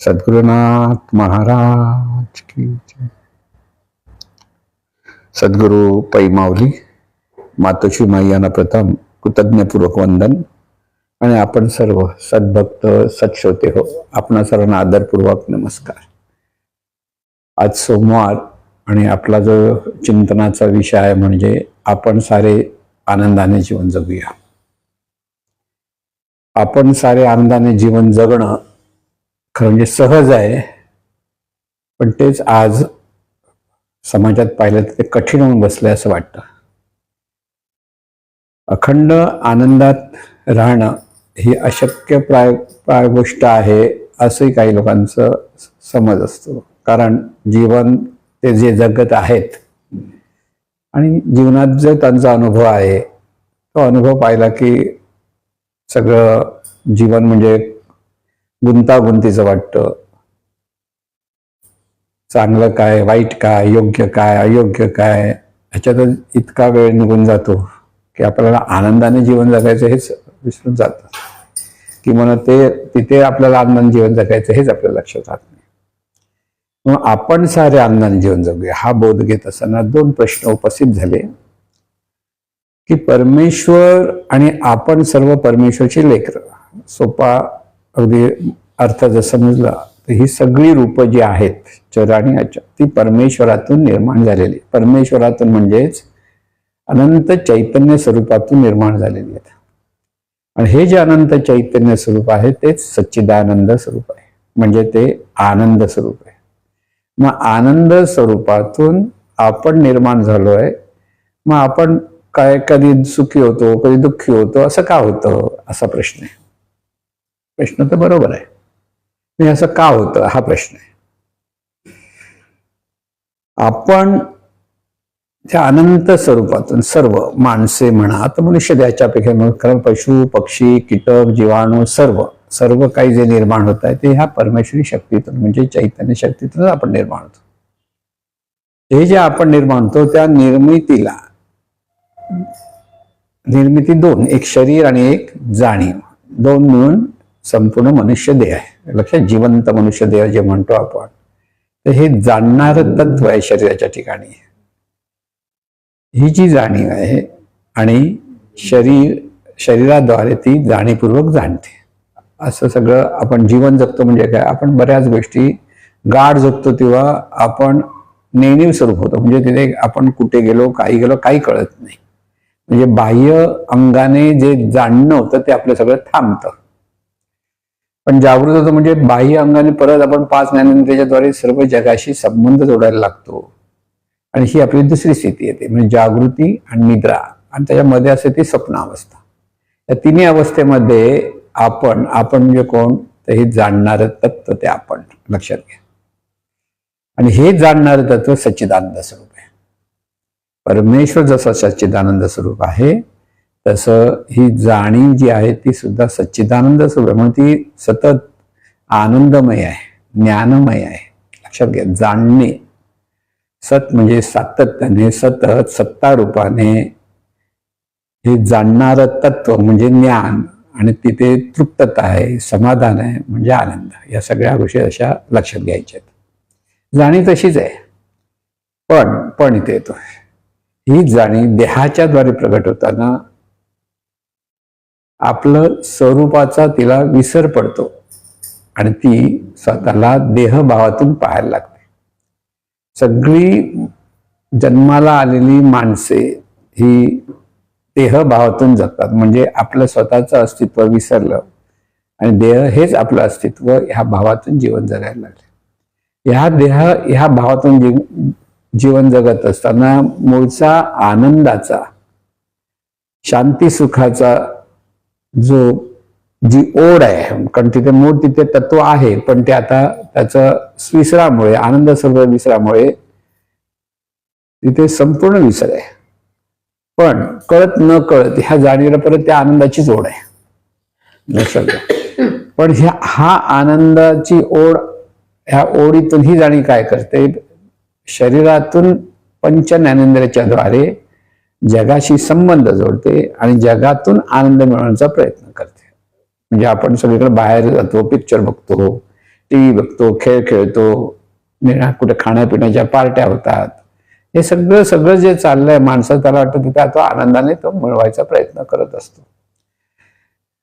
सद्गुरुनाथ महाराज की सद्गुरु पैमावली मातोश्री मैयाना प्रथम कृतज्ञपूर्वक वंदन. आणि आपण सर्व सद्भक्त सत्श्रोते हो आपणा सर्वांना आदरपूर्वक नमस्कार. आज सोमवार आणि आपला जो चिंतनाचा विषय आहे म्हणजे आपण सारे आनंदाने जीवन जगूया. आपण सारे आनंदाने जीवन जगणं खरं म्हणजे सहज आहे. पण तेच आज समाजात पाहिलं तर ते कठीण होऊन बसलंय असं वाटतं. अखंड आनंदात राहणं ही अशक्य प्राय प्राय गोष्ट आहे असंही काही लोकांचं समज असतो. कारण जीवन ते जे जगत आहेत आणि जीवनात जो त्यांचा अनुभव आहे तो अनुभव पाहिला की सगळं जीवन म्हणजे गुंतागुंतीचं वाटतं. चांगलं काय वाईट काय योग्य काय अयोग्य काय ह्याच्यातच इतका वेळ निघून जातो की आपल्याला आनंदाने जीवन जगायचं हेच विसरून जातं. किंवा ते तिथे आपल्याला आनंदाने जीवन जगायचं हेच आपल्याला लक्षात राहत नाही. मग आपण सारे आनंदाने जीवन जगूया. हा बोध घेत असताना दोन प्रश्न उपस्थित झाले. की परमेश्वर आणि आपण सर्व परमेश्वरची लेकर. सोपा अगदी अर्थ जर समजला तर ही सगळी रूपं जी आहेत चर ती परमेश्वरातून निर्माण झालेली. परमेश्वरातून म्हणजेच अनंत चैतन्य स्वरूपातून निर्माण झालेली आहेत. आणि हे जे अनंत चैतन्य स्वरूप आहे तेच सच्चिदानंद स्वरूप आहे. म्हणजे ते आनंद स्वरूप आहे. मग आनंद स्वरूपातून आपण निर्माण झालो आहे मग आपण काय कधी सुखी होतो कधी दुःखी होतो असं का होतं असा प्रश्न आहे. प्रश्न तर बरोबर आहे. मी असं का होतं? हा प्रश्न आहे. आपण त्या अनंत स्वरूपातून सर्व माणसे म्हणा तर मनुष्य द्याच्यापेक्षा कारण पशु पक्षी कीटक जीवाणू सर्व सर्व काही जे निर्माण होत आहे ते ह्या परमेश्वरी शक्तीतून म्हणजे चैतन्य शक्तीतूनच आपण निर्माण होतो. हे जे आपण निर्माण होतो त्या निर्मितीला निर्मिती दोन एक शरीर आणि एक जाणीव. दोन मिळून संपूर्ण मनुष्य देह आहे. लक्षात जिवंत मनुष्य देह जे म्हणतो आपण तर हे जाणणारं तत्व आहे शरीराच्या ठिकाणी. ही जी जाणीव आहे आणि शरीर शरीराद्वारे ती जाणीवपूर्वक जाणते. असं सगळं आपण जीवन जगतो म्हणजे काय? आपण बऱ्याच गोष्टी गाढ जगतो तेव्हा आपण नेणीव स्वरूप होतो. म्हणजे तिथे आपण कुठे गेलो काही गेलो काही कळत नाही. म्हणजे बाह्य अंगाने जे जाणणं होतं ते आपलं सगळं थांबतं. पण जागृत होतो म्हणजे बाह्य अंगाने परत आपण पाच ज्ञानेंद्रियाच्याद्वारे सर्व जगाशी संबंध जोडायला लागतो. आणि ही आपली दुसरी स्थिती येते म्हणजे जागृती आणि निद्रा. आणि त्याच्यामध्ये असते ती स्वप्न अवस्था या तिन्ही अवस्थेमध्ये आपण आपण म्हणजे कोण? तर हे जाणणारं तत्व ते आपण लक्षात घ्या. आणि हे जाणणारं तत्व सच्चिदानंद स्वरूप आहे. परमेश्वर जसं सच्चिदानंद स्वरूप आहे तसं ही जाणीव जी आहे ती सुद्धा सच्चिदानंद स्वरूप म्हणून ती सतत आनंदमय आहे ज्ञानमय आहे. लक्षात घ्या जाणणे. सत म्हणजे सातत्याने सतत सत्ता रूपाने हे जाणणारं तत्व म्हणजे ज्ञान. आणि तिथे तृप्तता आहे समाधान आहे म्हणजे आनंद. या सगळ्या गोष्टी अशा लक्षात घ्यायच्या आहेत. जाणीव तशीच आहे. पण पण इथे येतो ही जाणीव देहाच्या द्वारे प्रगट होताना आपलं स्वरूपाचा तिला विसर पडतो आणि ती स्वतःला देहभावातून पाहायला लागते. सगळी जन्माला आलेली माणसे ही देहभावातून जगतात. म्हणजे आपलं स्वतःचं अस्तित्व विसरलं आणि देह हेच आपलं अस्तित्व ह्या भावातून जीवन जगायला लागले. ह्या देह ह्या भावातून जी जीवन जगत असताना मूळचा आनंदाचा शांती सुखाचा जो जी ओढ आहे कारण तिथे मूळ तिथे तत्व आहे पण ते आता त्याचं विसरामुळे आनंद सर्व विसरामुळे तिथे संपूर्ण विसर आहे. पण कळत न कळत ह्या जाणीला परत त्या आनंदाचीच ओढ आहे. लक्षात पण ह्या हा आनंदाची ओढ ह्या ओढीतून ही जाणी काय करते? शरीरातून पंच ज्ञानेंद्रियाच्या द्वारे जगाशी संबंध जोडते आणि जगातून आनंद मिळवण्याचा प्रयत्न करते. म्हणजे आपण सगळीकडे बाहेर जातो पिक्चर बघतो टी व्ही बघतो खेळ खेळतो निरा- कुठे खाण्यापिण्याच्या पार्ट्या होतात. हे सगळं सगळं जे चाललंय माणसं त्याला वाटतं तिथे तो आनंदाने तो मिळवायचा प्रयत्न करत असतो.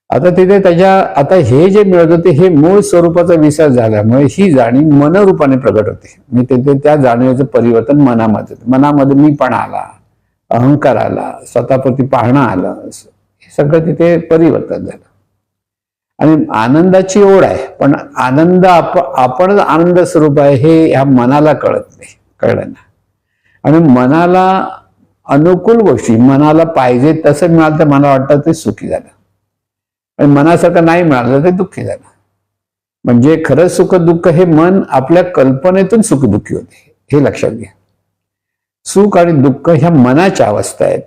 आता तिथे त्याच्या आता हे जे मिळत होते हे मूळ स्वरूपाचा विसर झाल्यामुळे ही जाणीव मनरूपाने प्रगट होते. मी तिथे त्या जाणीवेचं परिवर्तन मनामध्ये मनामध्ये मी पण आला. अहंकार आला स्वतःप्रती पाहणं आलं हे सगळं तिथे परिवर्तन झालं. आणि आनंदाची ओढ आहे पण आनंद आप आपणच आनंद स्वरूप आहे हे ह्या मनाला कळत नाही कळलं ना. आणि मनाला अनुकूल गोष्टी मनाला पाहिजे तसं मिळालं तर मला वाटतं ते सुखी झालं. आणि मनासारखं नाही मिळालं ते दुःखी झालं. म्हणजे खरं सुख दुःख हे मन आपल्या कल्पनेतून सुखदुःखी होते हे लक्षात घ्या. सुख आणि दुःख ह्या मनाच्या अवस्था आहेत.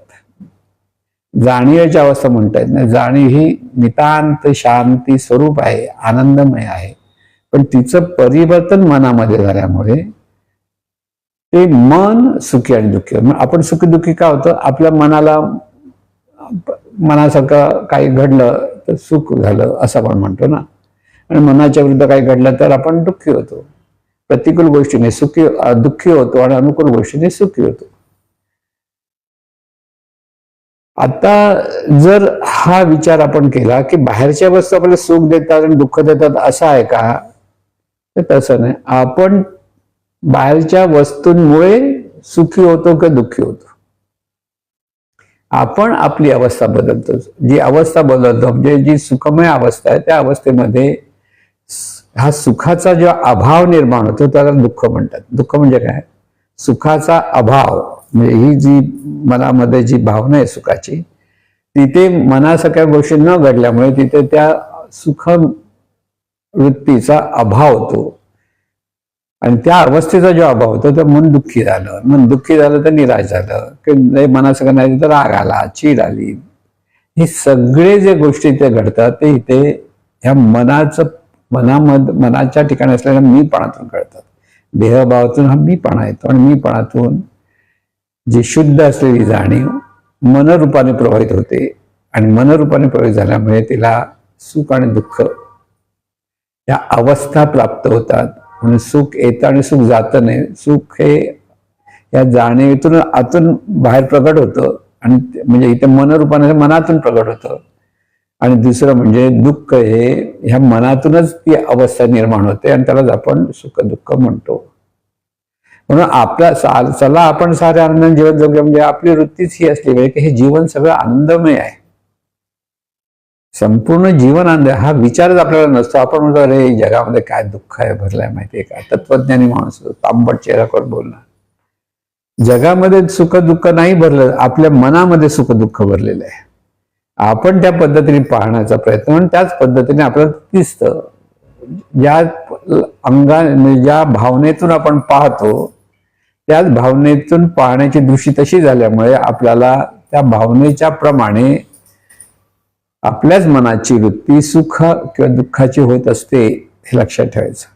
जाणीवेच्या अवस्था म्हणता येत नाही. जाणीव ही नितांत शांती स्वरूप आहे आनंदमय आहे. पण तिचं परिवर्तन मनामध्ये झाल्यामुळे ते मन सुखी आणि दुःखी आपण सुखी दुःखी का होतं? आपल्या मनाला मनासारखं काही घडलं तर सुख झालं असं आपण म्हणतो ना. आणि मनाच्या विरुद्ध काही घडलं तर आपण दुःखी होतो. प्रतिकूल गोष्टीने सुखी दुःखी होतो आणि अनुकूल गोष्टीने सुखी होतो. आता जर हा विचार आपण केला की बाहेरच्या वस्तू आपल्याला सुख देतात आणि दुःख देतात असं आहे का? तर तसं नाही. आपण बाहेरच्या वस्तूंमुळे सुखी होतो किंवा दुःखी होतो? आपण आपली अवस्था बदलतो. जी अवस्था बदलतो म्हणजे जी सुखमय अवस्था आहे त्या अवस्थेमध्ये हा सुखाचा जो अभाव निर्माण होतो त्याला दुःख म्हणतात. दुःख म्हणजे काय? सुखाचा अभाव म्हणजे ही जी मनामध्ये जी भावना आहे सुखाची तिथे मनासारख्या गोष्टी न घडल्यामुळे तिथे त्या सुख वृत्तीचा अभाव होतो. आणि त्या अवस्थेचा जो अभाव होतो तर मन दुःखी झालं. मन दुःखी झालं तर निराश झालं. की नाही मनासगळं नाही तर राग आला चीड आली. हे सगळे जे गोष्टी इथे घडतात ते इथे ह्या मनाचं मनामध मनाच्या ठिकाणी असलेल्या मीपणातून कळतात. देहभावातून हा मीपणा येतो आणि मीपणातून जी शुद्ध असलेली जाणीव मनरूपाने प्रभावित होते आणि मनरूपाने प्रभावित झाल्यामुळे तिला सुख आणि दुःख या अवस्था प्राप्त होतात. म्हणून सुख येतं आणि सुख जातं नाही. सुख हे या जाणीवेतून आतून बाहेर प्रगट होतं आणि म्हणजे इथे मनरूपाने मनातून प्रगट होतं. आणि दुसरं म्हणजे दुःख हे ह्या मनातूनच ती अवस्था निर्माण होते आणि त्यालाच आपण सुख दुःख म्हणतो. म्हणून आपल्या चा- चला आपण सारे आनंद जीवन जगूया म्हणजे आपली वृत्तीच ही असली पाहिजे की हे जीवन सगळं आनंदमय आहे. संपूर्ण जीवन आनंद हा विचारच आपल्याला नसतो. आपण म्हणतो अरे जगामध्ये काय दुःख आहे भरलाय माहितीये का? तत्वज्ञानी माणूस तांबट चेहरा करून बोलणार. जगामध्ये सुख दुःख नाही भरलं आपल्या मनामध्ये सुख दुःख भरलेलं आहे. आपण त्या पद्धतीने पाहण्याचा प्रयत्न म्हणून त्याच पद्धतीने आपल्याला दिसतं. ज्या अंगा ज्या भावनेतून आपण पाहतो त्याच भावनेतून पाहण्याची दृष्टी तशी झाल्यामुळे आपल्याला त्या भावनेच्या प्रमाणे आपल्याच मनाची वृत्ती सुख किंवा दुःखाची होत असते हे लक्षात ठेवायचं.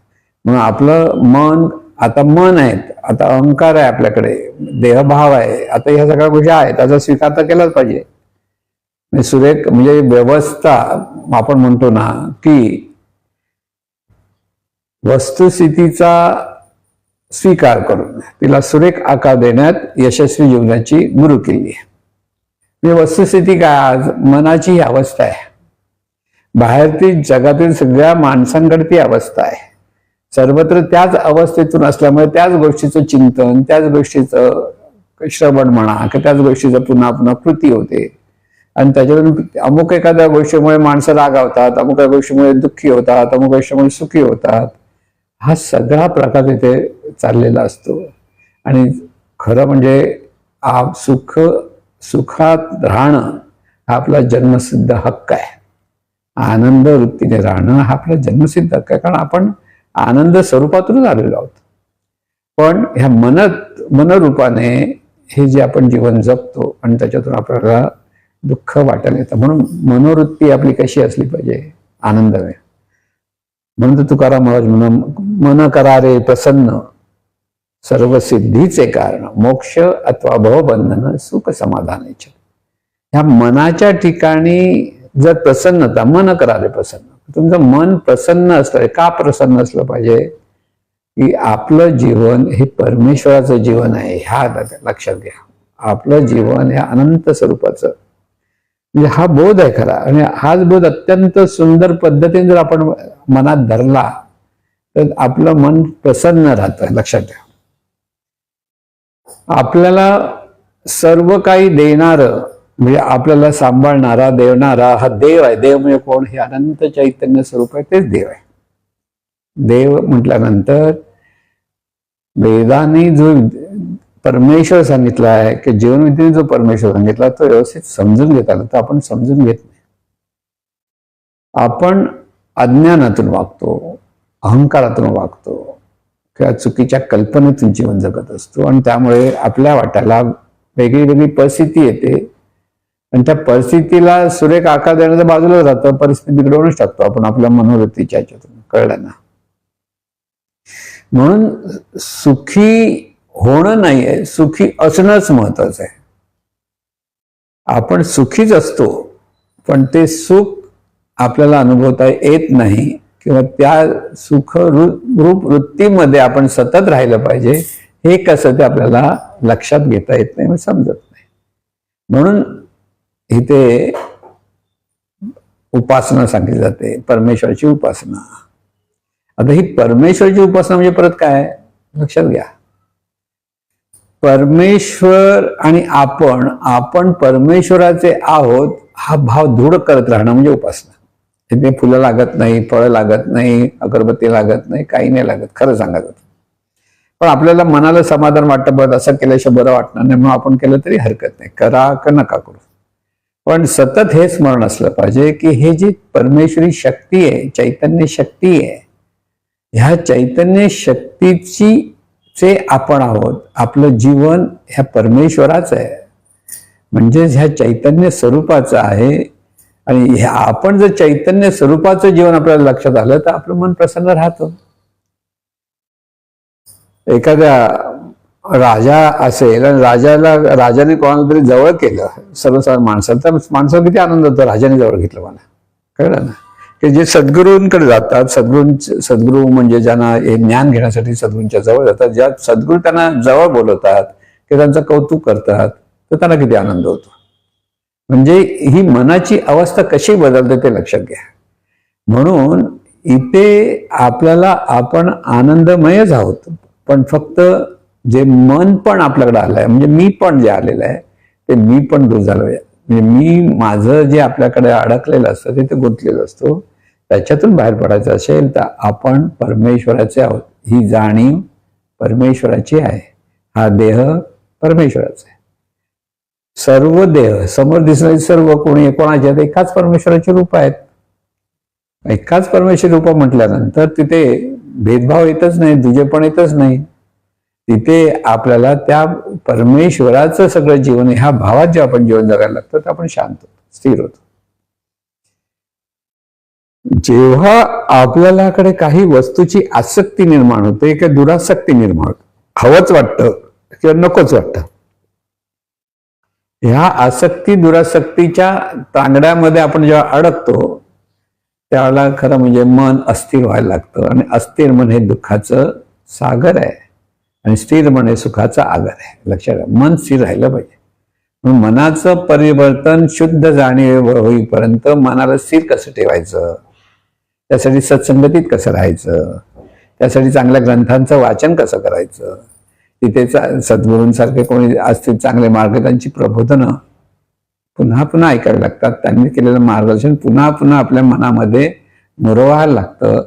म्हणून आपलं मन आता मन आहेत आता अहंकार आहे आपल्याकडे देहभाव आहे आता ह्या सगळ्या गोष्टी आहेत त्याचा स्वीकार तर केलाच पाहिजे. सुरेख म्हणजे व्यवस्था आपण म्हणतो ना की वस्तुस्थितीचा स्वीकार करून तिला सुरेख आकार देण्यात यशस्वी जीवनाची गुरु केली आहे. म्हणजे वस्तुस्थिती काय आज? मनाची ही अवस्था आहे. बाहेरतील जगातील सगळ्या माणसांकडे ती अवस्था आहे. सर्वत्र त्याच अवस्थेतून असल्यामुळे त्याच गोष्टीचं चिंतन त्याच गोष्टीचं श्रवण म्हणा किंवा त्याच गोष्टीचं पुन्हा पुन्हा कृती होते. आणि त्याच्यातून अमुक एखाद्या गोष्टीमुळे माणसं रागावतात अमुक एका गोष्टीमुळे दुःखी होतात अमुक गोष्टीमुळे सुखी होतात. हा सगळा प्रकार तिथे चाललेला असतो. आणि खरं म्हणजे आ सुख सुखात राहणं हा आपला जन्मसिद्ध हक्क आहे. आनंद वृत्तीने राहणं हा आपला जन्मसिद्ध हक्क आहे. कारण आपण आनंद स्वरूपातूनच आलेलो आहोत. पण ह्या मनत मनरूपाने हे जे आपण जीवन जगतो आणि त्याच्यातून आपल्याला दुःख वाटायला येतं. म्हणून मनोवृत्ती आपली कशी असली पाहिजे? आनंदमय म्हणून तर तुकाराम महाराज म्हण मन करा रे प्रसन्न. सर्व सिद्धीचे कारण. मोक्ष अथवा भवबंधन सुख समाधानाचे. ह्या मनाच्या ठिकाणी जर प्रसन्नता मन करा रे प्रसन्न. तुमचं मन प्रसन्न असलं का प्रसन्न असलं पाहिजे? की आपलं जीवन हे परमेश्वराचं जीवन आहे ह्या लक्षात घ्या. आपलं जीवन हे अनंत स्वरूपाचं म्हणजे हा बोध आहे खरा. आणि हाच बोध अत्यंत सुंदर पद्धतीने जर आपण मनात धरला तर आपलं मन प्रसन्न राहतं लक्षात ठेवा. आपल्याला सर्व काही देणार म्हणजे आपल्याला सांभाळणारा देवणारा हा देव आहे. देव म्हणजे कोण? हे अनंत चैतन्य स्वरूप आहे तेच देव आहे. देव म्हटल्यानंतर वेदाने जो परमेश्वर सांगितला आहे की जीवनविधीने जो परमेश्वर सांगितला तो व्यवस्थित समजून घेत आला तर आपण समजून घेत नाही. आपण अज्ञानातून वागतो अहंकारातून वागतो किंवा चुकीच्या कल्पनेतून जीवन जगत असतो आणि त्यामुळे आपल्या वाट्याला वेगळी वेगळी परिस्थिती येते. आणि त्या परिस्थितीला सुरेख आकार देण्याच्या बाजूला जातं परिस्थिती बिघडवूनच टाकतो. आपण आपल्या मनोवृत्तीच्या ह्याच्यातून कळलं ना? म्हणून सुखी होणं नाहीये सुखी असणंच महत्वाचं आहे. आपण सुखीच असतो पण ते सुख आपल्याला अनुभवता येत नाही किंवा त्या सुख रूप वृत्तीमध्ये आपण सतत राहिलं पाहिजे हे कसं ते आपल्याला लक्षात घेता येत नाही समजत नाही. म्हणून इथे उपासना सांगितली जाते परमेश्वराची उपासना. आता ही परमेश्वराची उपासना म्हणजे परत काय? लक्षात घ्या. परमेश्वर आणि आपण आपण परमेश्वराचे आहोत हा भाव दृढ करत राहणं म्हणजे उपासना. तिथे फुलं लागत नाही फळं लागत नाही अगरबत्ती लागत नाही काही नाही लागत खरं सांगत पण आपल्याला मनाला समाधान वाटतं बघ असं केल्याशिवाय बरं वाटणार नाही म्हणून आपण केलं तरी हरकत नाही. करा का नका करू? पण सतत हे स्मरण असलं पाहिजे की हे जी परमेश्वरी शक्ती आहे चैतन्य शक्ती आहे ह्या चैतन्य शक्तीची चे आपण आहोत. आपलं जीवन ह्या परमेश्वराचं आहे. म्हणजेच ह्या चैतन्य स्वरूपाचं आहे. आणि ह्या आपण जर चैतन्य स्वरूपाचं जीवन आपल्याला लक्षात आलं तर आपलं मन प्रसन्न राहतं. एखाद्या राजा असेल आणि राजाला राजाने कोणाला तरी जवळ केलं सर्वसाधारण माणसाला तर माणसाला किती आनंद होतो राजाने जवळ घेतलं मला कळलं ना? की जे सद्गुरूंकडे जातात सद्गुरू सद्गुरू म्हणजे ज्यांना हे ज्ञान घेण्यासाठी सद्गुरूंच्या जवळ जातात ज्या सद्गुरू त्यांना जवळ बोलवतात की त्यांचं कौतुक करतात तर त्यांना किती आनंद होतो. म्हणजे ही मनाची अवस्था कशी बदलते ते लक्षात घ्या. म्हणून इथे आपल्याला आपण आनंदमयच आहोत पण फक्त जे मन पण आपल्याकडे आलंय म्हणजे मी पण जे आलेलं आहे ते मी पण दूर झालं म्हणजे मी माझं जे आपल्याकडे अडकलेलं असतं ते गुंतलेलं असतो. त्याच्यातून बाहेर पडायचं असेल तर आपण परमेश्वराचे आहोत. ही जाणीव परमेश्वराची आहे. हा देह परमेश्वराचा आहे. सर्व देह समोर दिसणारे सर्व कोणी कोणाचे आहेत एकाच परमेश्वराचे रूप आहेत. एकाच परमेश्वर रूप म्हटल्यानंतर तिथे भेदभाव येतच नाही दुजे पण येतच नाही. तिथे आपल्याला त्या परमेश्वराचं सगळं जीवन ह्या भावात जे आपण जीवन जगायला लागतं तर आपण शांत होतो स्थिर होतो. जेव्हा आपल्यालाकडे काही वस्तूची आसक्ती निर्माण होते किंवा दुरासक्ती निर्माण होते हवंच वाटतं किंवा नकोच वाटतं ह्या आसक्ती दुरासक्तीच्या तांगड्यामध्ये आपण जेव्हा अडकतो त्यावेळेला खरं म्हणजे मन अस्थिर व्हायला लागतं आणि अस्थिर मन हे दुःखाचं सागर आहे आणि स्थिर मन हे सुखाचा आगर आहे. लक्षात मन स्थिर राहिलं पाहिजे. मग मनाचं परिवर्तन शुद्ध जाणीव होईपर्यंत मनाला स्थिर कसं ठेवायचं? त्यासाठी सत्संगतीत कसं राहायचं? त्यासाठी चांगल्या ग्रंथांचं वाचन कसं करायचं? तिथे सद्गुरूंसारखे कोणी असतील चांगले मार्ग त्यांची प्रबोधनं पुन्हा पुन्हा ऐकावी लागतात. त्यांनी केलेलं मार्गदर्शन पुन्हा पुन्हा आपल्या मनामध्ये मुरवायला लागतं.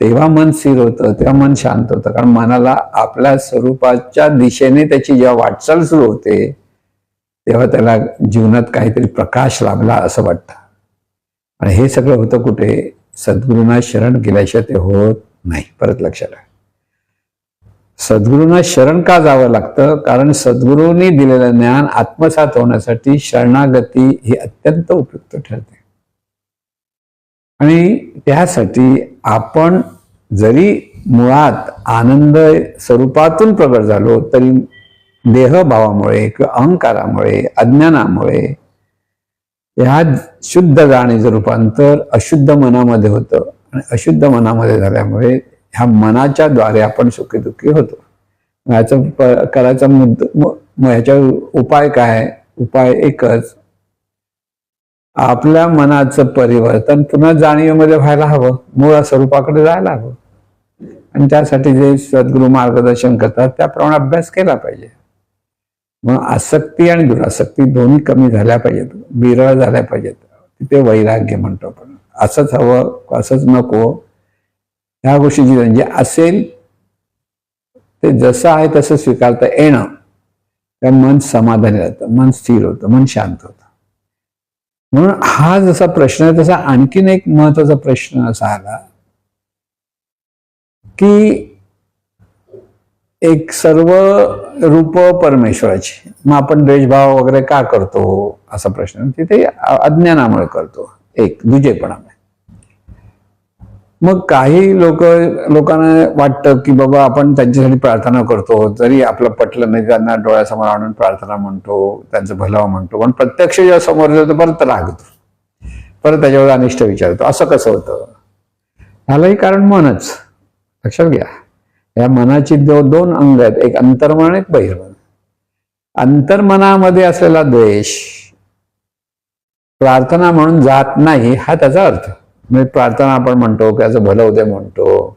तेव्हा मन स्थिर होतं तेव्हा मन शांत होतं. कारण मनाला आपल्या स्वरूपाच्या दिशेने त्याची जेव्हा वाटचाल सुरू होते तेव्हा त्याला जीवनात काहीतरी प्रकाश लाभला असं वाटतं. आणि हे सगळं होतं कुठे? सद्गुरूंना शरण गेल्याशिवाय ते होत नाही. परत लक्षात सद्गुरूंना शरण का जावं लागतं? कारण सद्गुरूंनी दिलेलं ज्ञान आत्मसात होण्यासाठी शरणागती ही अत्यंत उपयुक्त ठरते. आणि त्यासाठी आपण जरी मुळात आनंद स्वरूपातून प्रगट झालो तरी देहभावामुळे किंवा अहंकारामुळे अज्ञानामुळे ह्या शुद्ध जाणीचं रूपांतर अशुद्ध मनामध्ये होतं. आणि अशुद्ध मनामध्ये झाल्यामुळे ह्या मनाच्या द्वारे आपण सुखी दुःखी होतो याचा करायचा मुद्दा मग ह्याच्या उपाय काय? उपाय एकच. आपल्या मनाचं परिवर्तन पुन्हा जाणीवेमध्ये व्हायला हवं. मूळ स्वरूपाकडे जायला हवं. आणि त्यासाठी जे सद्गुरू मार्गदर्शन करतात त्याप्रमाणे अभ्यास केला पाहिजे. मग आसक्ती आणि दुरासक्ती दोन्ही कमी झाल्या पाहिजेत. विरळ झाल्या पाहिजेत. तिथे वैराग्य म्हणतो आपण. असंच हवं असंच नको. ह्या गोष्टीची म्हणजे असेल ते जसं आहे तसं स्वीकारता येणं. त्या मन समाधानी राहतं मन स्थिर होतं मन शांत होतं. म्हणून हा जसा प्रश्न आहे तसा आणखीन एक महत्त्वाचा प्रश्न असा आला की एक सर्व रूप परमेश्वराची. मग आपण द्वेषभाव वगैरे का करतो? असा प्रश्न. तिथे अज्ञानामुळे करतो. एक दुजेपणामुळे. मग काही लोक लोकांना वाटतं की बाबा आपण त्यांच्यासाठी प्रार्थना करतो. जरी आपलं पटलं नाही त्यांना डोळ्यासमोर आणून प्रार्थना म्हणतो त्यांचं भलावं म्हणतो. पण प्रत्यक्ष जेव्हा समोर जातो परत रागतो. परत त्याच्यावर अनिष्ट विचारतो. असं कसं होतं? ह्यालाही कारण मनच लक्षात घ्या. या मनाची जो दोन अंग आहेत एक अंतर्मन एक बहिर्मन. अंतर्मनामध्ये असलेला द्वेष प्रार्थना म्हणून जात नाही हा त्याचा अर्थ. म्हणजे प्रार्थना आपण म्हणतो की असं भलं उद्या म्हणतो.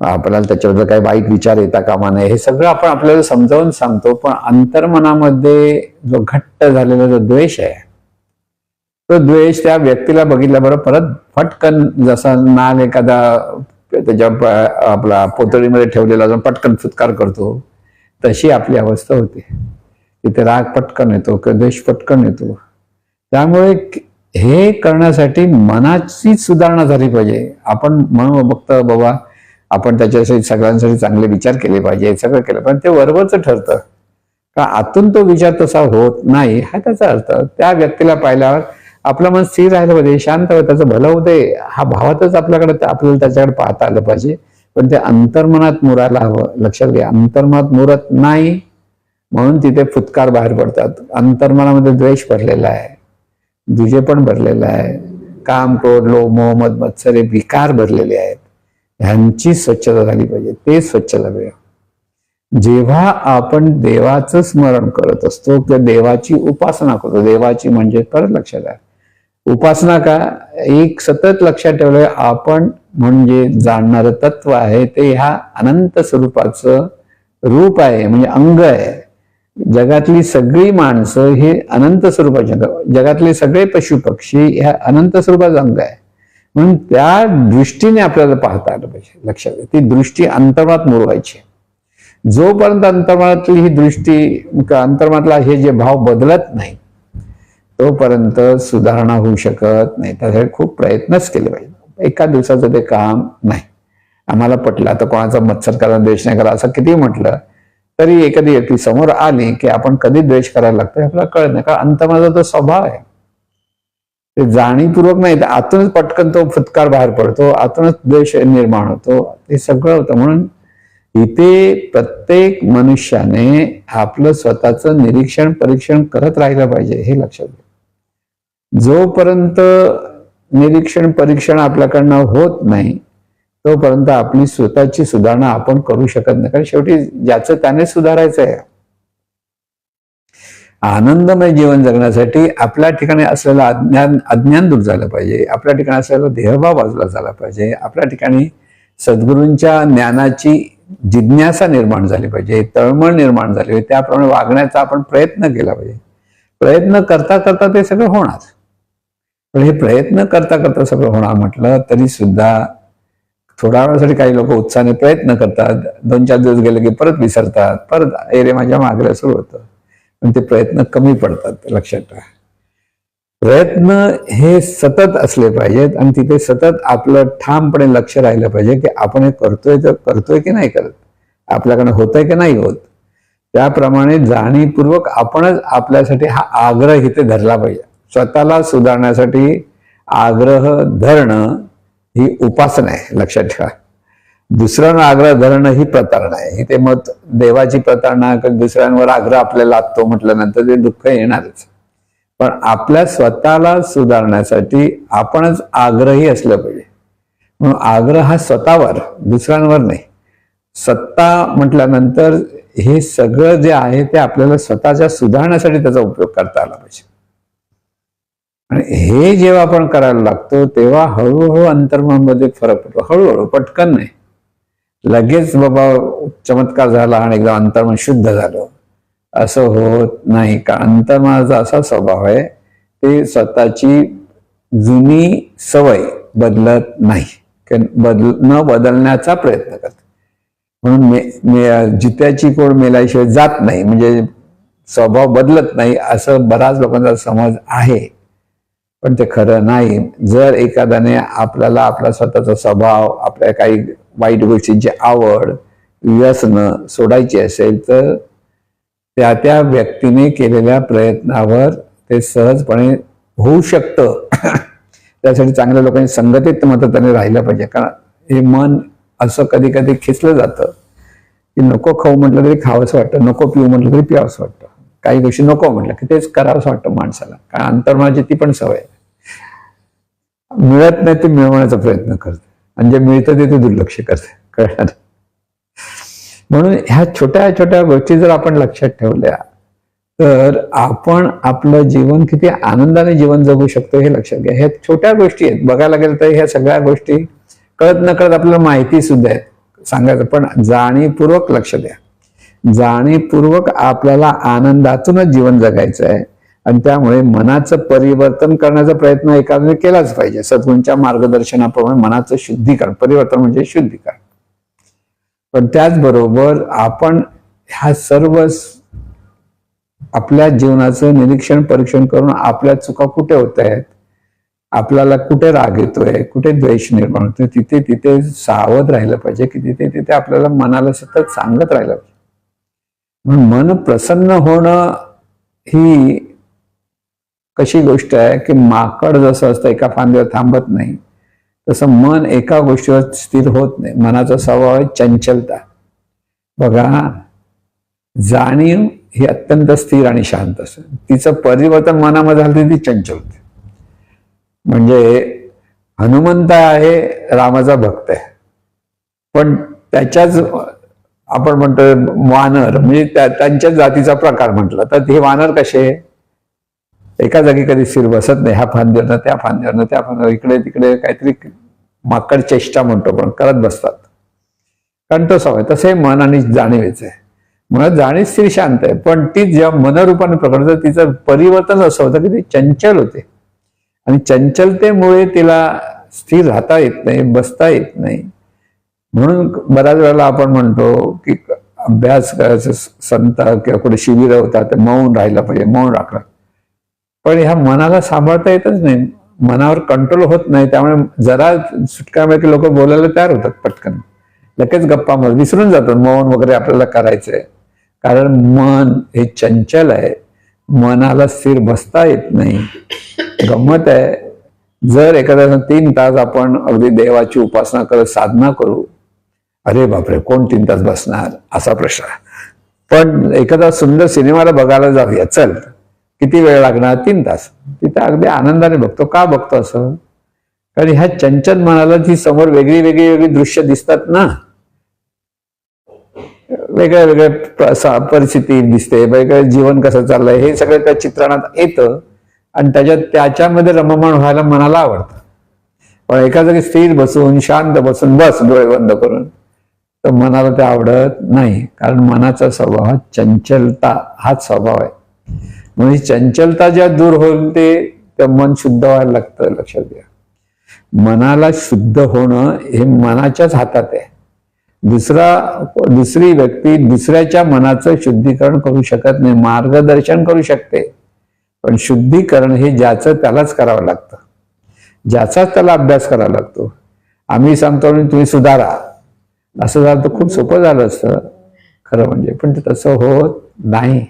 आपल्याला त्याच्याबद्दल काही वाईट विचार येता कामा नये हे सगळं आपण आपल्याला समजावून सांगतो पण अंतर्मनामध्ये जो घट्ट झालेला जो द्वेष आहे तो द्वेष त्या व्यक्तीला बघितल्याबरोबर परत फटकन जसा नाग एखादा त्याच्या आपला पोतळीमध्ये ठेवलेला जो पटकन फुतकार करतो तशी आपली अवस्था होते. तिथे राग पटकन येतो किंवा द्वेष पटकन येतो. त्यामुळे हे करण्यासाठी मनाची सुधारणा झाली पाहिजे. आपण म्हणून बघतो बाबा आपण त्याच्यासाठी सगळ्यांसाठी चांगले विचार केले पाहिजे सगळं केलं. पण ते वरवरच ठरतं. का आतून तो विचार तसा होत नाही हा त्याचा अर्थ. त्या व्यक्तीला पाहिल्यावर आपलं मन स्थिर राहिलं पाहिजे शांत त्याचं भलं होते हा भावातच आपल्याकडे आपल्याला त्याच्याकडे पाहता आलं पाहिजे. पण ते अंतर्मनात मुरायला हवं. लक्षात घ्या अंतर्मनात मुरत नाही. म्हणून तिथे फुतकार बाहेर पडतात. अंतर्मनामध्ये द्वेष भरलेला आहे. दुजे पण भरलेला आहे. काम क्रोध लो मोहम्मद मत्सरे विकार भरलेले आहेत. ह्यांची स्वच्छता झाली पाहिजे. ते स्वच्छ झाले जेव्हा आपण देवाचं स्मरण करत असतो किंवा देवाची उपासना करतो देवाची म्हणजे परत लक्षात आहे उपासना का? एक सतत लक्षात ठेवलं आपण म्हणजे जाणणारं तत्व आहे ते ह्या अनंत स्वरूपाचं रूप आहे म्हणजे अंग आहे. जगातली सगळी माणसं हे अनंत स्वरूपाचे अंग जगातले सगळे पशु पक्षी ह्या अनंत स्वरूपाचं अंग आहे. म्हणून त्या दृष्टीने आपल्याला पाहता आलं पाहिजे लक्षात ती दृष्टी अंतर्मात मुरवायची. जोपर्यंत अंतर्मातली ही दृष्टी अंतर्मातला हे जे भाव बदलत नाही तोपर्यंत सुधारणा होऊ शकत नाही. त्यासाठी खूप प्रयत्नच केले पाहिजे. एका दिवसाचं ते काम नाही. आम्हाला पटलं. आता कोणाचा मत्सर करा द्वेष नाही करा असं किती म्हटलं तरी एखादी व्यक्ती समोर आली की आपण कधी द्वेष करायला लागतो आपल्याला कळत नाही. कारण माझा तो स्वभाव आहे. ते जाणीवपूर्वक नाही तर आतूनच पटकन तो फुतकार बाहेर पडतो आतूनच द्वेष निर्माण होतो. हे सगळं होतं. म्हणून इथे प्रत्येक मनुष्याने आपलं स्वतःचं निरीक्षण परीक्षण करत राहिलं पाहिजे हे लक्षात घ्या. जोपर्यंत निरीक्षण परीक्षण आपल्याकडनं होत नाही तोपर्यंत आपली स्वतःची सुधारणा आपण करू शकत नाही. कारण शेवटी ज्याचं त्याने सुधारायचं आहे. आनंदमय जीवन जगण्यासाठी आपल्या ठिकाणी असलेलं अज्ञान अज्ञान दूर झालं पाहिजे. आपल्या ठिकाणी असलेला देहभाव बाजूला झाला पाहिजे. आपल्या ठिकाणी सद्गुरूंच्या ज्ञानाची जिज्ञासा निर्माण झाली पाहिजे. तळमळ निर्माण झाली पाहिजे. त्याप्रमाणे वागण्याचा आपण प्रयत्न केला पाहिजे. प्रयत्न करता करता ते सगळं होणार. पण हे प्रयत्न करता करता सगळं होणार म्हटलं तरी सुद्धा थोड्या वेळासाठी काही लोक उत्साहाने प्रयत्न करतात. दोन चार दिवस गेले की परत विसरतात. परत एरे माझ्या मागल्या सुरू होतं. पण ते प्रयत्न कमी पडतात लक्षात ठेवा प्रयत्न हे सतत असले पाहिजेत आणि तिथे सतत आपलं ठामपणे लक्ष राहिलं पाहिजे की आपण हे करतोय तर करतोय की नाही करत? आपल्याकडनं होतंय की नाही होत? त्याप्रमाणे जाणीवपूर्वक आपणच आपल्यासाठी हा आग्रह इथे धरला पाहिजे. स्वतःला सुधारण्यासाठी आग्रह धरणं ही उपासना आहे लक्षात ठेवा. दुसऱ्यांना आग्रह धरणं ही प्रतारणा आहे. ते मत देवाची प्रतारणा दुसऱ्यांवर आग्रह आपल्याला लागतो म्हटल्यानंतर ते दुःख येणारच. पण आपल्या स्वतःला सुधारण्यासाठी आपणच आग्रही असलं पाहिजे. म्हणून आग्रह हा स्वतःवर दुसऱ्यांवर नाही. सत्ता म्हटल्यानंतर हे सगळं जे आहे ते आपल्याला स्वतःच्या सुधारण्यासाठी त्याचा उपयोग करता आला पाहिजे. आणि हे जेव्हा आपण करायला लागतो तेव्हा हळूहळू अंतर्मनमध्ये फरक पडतो. हळूहळू पटकन नाही. लगेच बाबा चमत्कार झाला आणि एकदा अंतर्मन शुद्ध झालं. असं होत नाही. का अंतर्मनाचा असा स्वभाव आहे ते स्वतःची जुनी सवय बदलत नाही. बदल न बदलण्याचा प्रयत्न करत. म्हणून मे, मे जित्याची कोण मेल्याशिवाय जात नाही. म्हणजे स्वभाव बदलत नाही असं बराच लोकांचा समज आहे. पण ते खरं नाही. जर एखाद्याने आपल्याला आपला स्वतःचा स्वभाव आपल्या काही वाईट गोष्टींची आवड व्यसनं सोडायची असेल तर त्या त्या व्यक्तीने केलेल्या प्रयत्नावर ते सहजपणे होऊ शकतं. त्यासाठी चांगल्या लोकांनी संघटित त्याने राहिलं पाहिजे. कारण हे मन असं कधी कधी खेचलं जातं. की नको खाऊ म्हटलं तरी खावंसं वाटतं नको पिऊ म्हटलं तरी प्यावंसं वाटतं. काही गोष्टी नको म्हटलं की तेच करावंसं वाटतं माणसाला. कारण अंतर्मनाची ती पण सवय आहे. मिळत नाही ते मिळवण्याचा प्रयत्न करते. आणि जे मिळतं ते ते दुर्लक्ष करते. कळणार म्हणून ह्या छोट्या छोट्या गोष्टी जर आपण लक्षात ठेवल्या तर आपण आपलं जीवन किती आनंदाने जीवन जगू शकतो हे लक्षात घ्या. ह्या छोट्या गोष्टी आहेत. बघायला गेलं तर ह्या सगळ्या गोष्टी कळत न कळत आपल्याला माहिती सुद्धा आहेत. सांगायचं पण जाणीवपूर्वक लक्ष द्या. जाणीवपूर्वक आपल्याला आनंदातूनच जीवन जगायचं आहे. आणि त्यामुळे मनाचं परिवर्तन करण्याचा प्रयत्न एखाद्याने केलाच पाहिजे. सद्गुणच्या मार्गदर्शनाप्रमाणे मनाचं शुद्धीकरण. परिवर्तन म्हणजे शुद्धीकरण. पण त्याचबरोबर आपण ह्या सर्व आपल्या जीवनाचं निरीक्षण परीक्षण करून आपल्या चुका कुठे होत आहेत? आपल्याला कुठे राग येतोय? कुठे द्वेष निर्माण होतोय? तिथे तिथे सावध राहिलं पाहिजे की तिथे तिथे आपल्याला मनाला सतत सांगत राहिलं पाहिजे. म्हणून मन प्रसन्न होणं ही कशी गोष्ट आहे की माकड जसं असतं एका फांद्यावर थांबत नाही तसं मन एका गोष्टीवर स्थिर होत नाही. मनाचा स्वभाव आहे चंचलता. बघा जाणीव ही अत्यंत स्थिर आणि शांत असते. तिचं परिवर्तन मनामध्ये झालं ती चंचल होते म्हणजे हनुमंत आहे रामाचा भक्त आहे. पण त्याच्याच आपण म्हणतोय वानर म्हणजे त्या- त्यांच्याच जातीचा प्रकार म्हटला. तर हे वानर कसे? एका जागी कधी स्थिर बसत नाही. ह्या फांद्यावरनं त्या फांद्यावरनं त्या फांद्यावर इकडे तिकडे काहीतरी माकड चेष्टा म्हणतो पण करत बसतात. कारण तसं आहे. तसे मन आणि जाणीवेच. आहे म्हणून जाणीव स्थिर शांत आहे. पण ती जेव्हा मनरूपाने प्रकट तिचं परिवर्तन असं होतं की ती चंचल होते. आणि चंचलतेमुळे तिला स्थिर राहता येत नाही बसता येत नाही. म्हणून बऱ्याच वेळेला आपण म्हणतो की अभ्यास करायचं संत किंवा कुठे शिबिर होतात ते मौन राहिलं पाहिजे मौन राखलं. पण ह्या मनाला सांभाळता येतच नाही. मनावर कंट्रोल होत नाही. त्यामुळे जरा सुटका की लोक बोलायला तयार होतात पटकन. लगेच गप्पा मार विसरून जातात मौन वगैरे आपल्याला करायचंय. कारण मन हे चंचल आहे. मनाला स्थिर बसता येत नाही. गंमत आहे. जर एखाद्या तीन तास आपण अगदी देवाची उपासना करत साधना करू अरे बापरे कोण तीन तास बसणार? असा प्रश्न पण एखादा सुंदर सिनेमाला बघायला जाऊया. चल किती वेळ लागणार? तीन तास. तिथं अगदी आनंदाने बघतो. का बघतो असं? कारण ह्या चंचल मनाला ती समोर वेगळी वेगळी वेगळी दृश्य दिसतात ना वेगळ्या वेगळ्या परिस्थिती दिसते वेगळं जीवन कसं चाललंय हे सगळं त्या चित्रणात येतं आणि त्याच्यात त्याच्यामध्ये रममाण व्हायला मनाला आवडतं. पण एका जागी स्थिर बसून शांत बसून बस डोळे बंद करून. तर मनाला ते आवडत नाही. कारण मनाचा स्वभाव हा चंचलता हाच स्वभाव आहे. म्हणजे चंचलता ज्या दूर होईल ते त्या मन शुद्ध व्हायला लागतं लक्षात घ्या. मनाला शुद्ध होणं हे मनाच्याच हातात आहे. दुसरा दुसरी व्यक्ती दुसऱ्याच्या मनाचं शुद्धीकरण करू शकत नाही मार्गदर्शन करू शकते. पण शुद्धीकरण हे ज्याचं त्यालाच करावं लागतं. ज्याचाच त्याला अभ्यास करावा लागतो. आम्ही सांगतो तुम्ही सुधारा. असं झालं तर खूप सोपं झालं असतं. खरं म्हणजे. पण ते तसं होत नाही.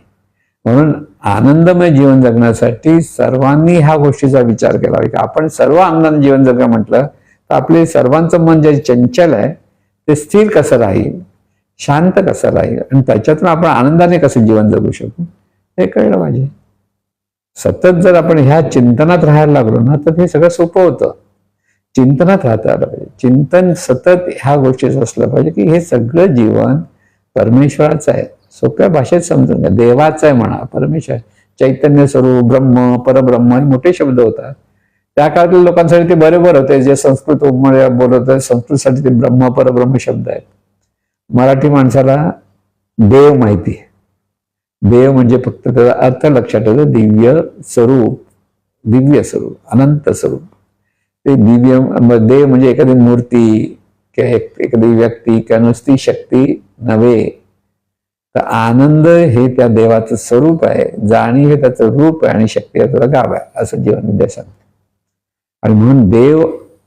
म्हणून आनंदमय जीवन जगण्यासाठी सर्वांनी ह्या गोष्टीचा विचार केला. पाहिजे आपण सर्व आनंदाने जीवन जगा म्हटलं तर आपले सर्वांचं मन जे चंचल आहे ते स्थिर कसं राहील? शांत कसं राहील? आणि त्याच्यातून आपण आनंदाने कसं जीवन जगू शकू? हे कळलं पाहिजे. सतत जर आपण ह्या चिंतनात राहायला लागलो ना तर हे सगळं सोपं होतं. चिंतनात राहता आलं पाहिजे. चिंतन सतत ह्या गोष्टीचं असलं पाहिजे की हे सगळं जीवन परमेश्वराचं आहे. सोप्या भाषेत समजून घ्या. देवाचं आहे म्हणा परमेश्वर. चैतन्य स्वरूप ब्रह्म परब्रह्म हे मोठे शब्द होतात. त्या काळातील लोकांसाठी ते बरोबर होते. जे संस्कृत बोलत होते संस्कृतसाठी ते ब्रह्म परब्रह्म शब्द आहेत. मराठी माणसाला देव माहिती आहे. देव म्हणजे फक्त त्याचा अर्थ लक्षात ठेवतो दिव्य स्वरूप दिव्य स्वरूप अनंत स्वरूप. ते दिव्य देव म्हणजे एखादी मूर्ती किंवा एक- एखादी व्यक्ती किंवा नुसती शक्ती नव्हे. तर आनंद हे त्या देवाचं स्वरूप आहे. जाणीव हे त्याचं रूप आहे आणि शक्ती हे त्याचं गाव आहे. असं जीवन विद्या सांगते. आणि म्हणून देव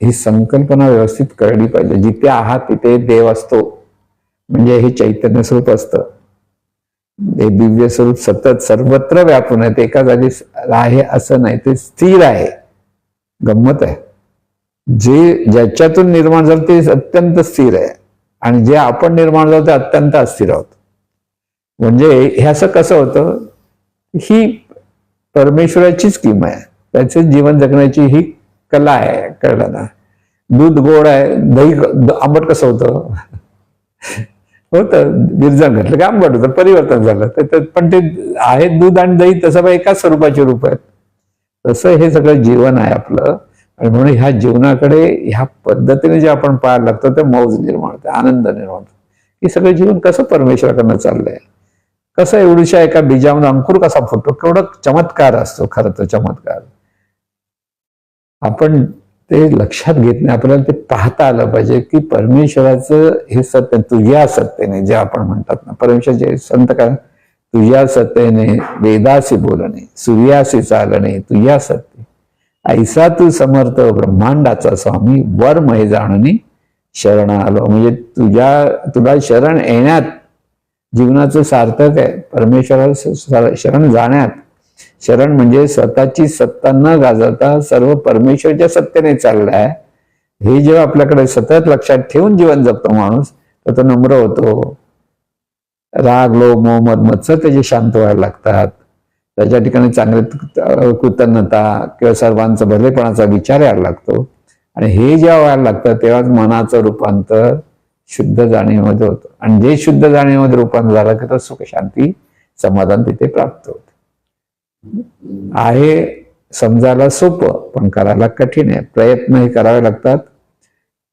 ही संकल्पना व्यवस्थित कळली पाहिजे. जिथे आहात तिथे देव असतो. म्हणजे हे चैतन्य स्वरूप असतं. हे दिव्य स्वरूप सतत सर्वत्र व्यापून आहे. ते एका जागी आहे असं नाही. ते स्थिर आहे. गंमत आहे. जे ज्याच्यातून निर्माण झालं ते अत्यंत स्थिर आहे. आणि जे आपण निर्माण झालं ते अत्यंत अस्थिर आहोत. म्हणजे हे असं कसं होतं? ही परमेश्वराचीच किम आहे. त्याचे जीवन जगण्याची ही कला आहे कळलं ना दूध गोड आहे दही आंबट कसं होतं? होतं. बिरजण घातलं की आंबट होतं परिवर्तन झालं. तर पण ते आहे दूध आणि दही तसं बा एकाच स्वरूपाचे रूप आहेत. तसं हे सगळं जीवन आहे आपलं. आणि म्हणून ह्या जीवनाकडे ह्या पद्धतीने जे आपण पाहायला लागतो ते मौज निर्माण होते आनंद निर्माण होतो. हे सगळं जीवन कसं परमेश्वराकडनं चाललंय? कसं एवढीशा एका बीजामध्ये अंकुर कसा फुटतो? केवढा चमत्कार असतो खरं तर चमत्कार. आपण ते लक्षात घेत नाही आपल्याला ते पाहता आलं पाहिजे की परमेश्वराचं हे सत्य तुझ्या सत्तेने जे आपण म्हणतात ना परमेश्वराचे संत काय? तुझ्या सत्तेने वेदासी बोलणे सूर्यासी चालणे तुझ्या सत्य ऐसा तू समर्थ ब्रह्मांडाचा स्वामी वर महे जाणणी शरण आलो. म्हणजे तुझ्या तुला शरण येण्यात जीवनाचं सार्थक आहे. परमेश्वराला शरण जाण्यात. शरण म्हणजे स्वतःची सत्ता न गाजवता सर्व परमेश्वरच्या सत्तेने चाललाय हे जेव्हा आपल्याकडे सतत लक्षात ठेवून जीवन जगतो माणूस तर तो नम्र होतो. राग लोभ मोहम्मद मद मत्सर त्याचे शांत व्हायला लागतात. त्याच्या ठिकाणी चांगले कृतज्ञता किंवा सर्वांचा भलेपणाचा विचार यायला लागतो आणि हे जेव्हा व्हायला लागतं तेव्हाच मनाचं रूपांतर शुद्ध जाणीवमध्ये होतं. आणि जे शुद्ध जाणीवमध्ये रूपांतर झालं की तर सुख शांती समाधान तिथे प्राप्त होतं. आहे समजायला सोपं पण करायला कठीण आहे. प्रयत्न हे करावे लागतात.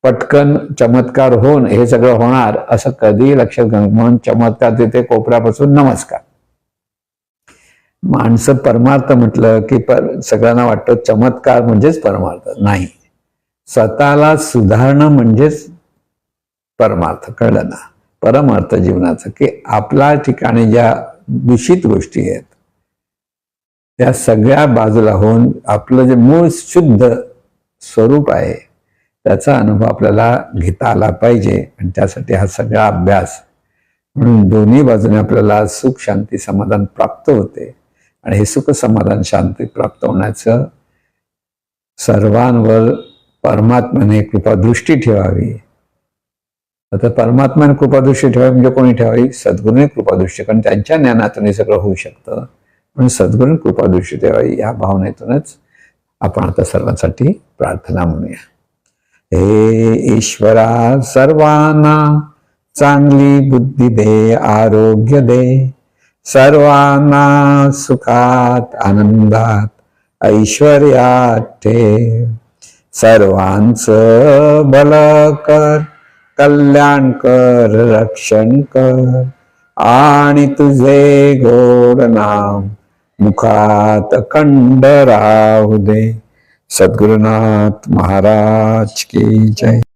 पटकन चमत्कार होऊन हे सगळं होणार असं कधी लक्षात घ्या म्हणून चमत्कार तिथे कोपऱ्यापासून नमस्कार. माणसं परमार्थ म्हटलं की पर सगळ्यांना वाटतं चमत्कार म्हणजेच परमार्थ. नाही. स्वतःला सुधारणं म्हणजेच परमार्थ. कळलं ना? परमार्थ जीवनाचं. की आपल्या ठिकाणी ज्या दूषित गोष्टी आहेत त्या सगळ्या बाजूला होऊन आपलं जे मूळ शुद्ध स्वरूप आहे त्याचा अनुभव आपल्याला घेता आला पाहिजे. आणि त्यासाठी हा सगळा अभ्यास म्हणून दोन्ही बाजूने आपल्याला सुख शांती समाधान प्राप्त होते. आणि हे सुख समाधान शांती प्राप्त होण्याचं सर्वांवर परमात्म्याने कृपादृष्टी ठेवावी. आता परमात्म्याने कृपादृष्टी ठेवावी म्हणजे कोणी ठेवावी? सद्गुरूने कृपादृष्टी कारण त्यांच्या ज्ञानातून हे सगळं होऊ शकतं. म्हणून सद्गुरूने कृपादृष्टी ठेवावी या भावनेतूनच आपण आता सर्वांसाठी प्रार्थना म्हणूया. हे ईश्वरा सर्वांना चांगली बुद्धी दे आरोग्य दे. सर्वांना सुखात आनंदात ऐश्वर्यात ठेव. सर्वांचं भल कर कल्याण कर रक्षण कर. आणि तुझे गोड नाम मुखात खंड राहू दे. सद्गुरुनाथ महाराज की जय.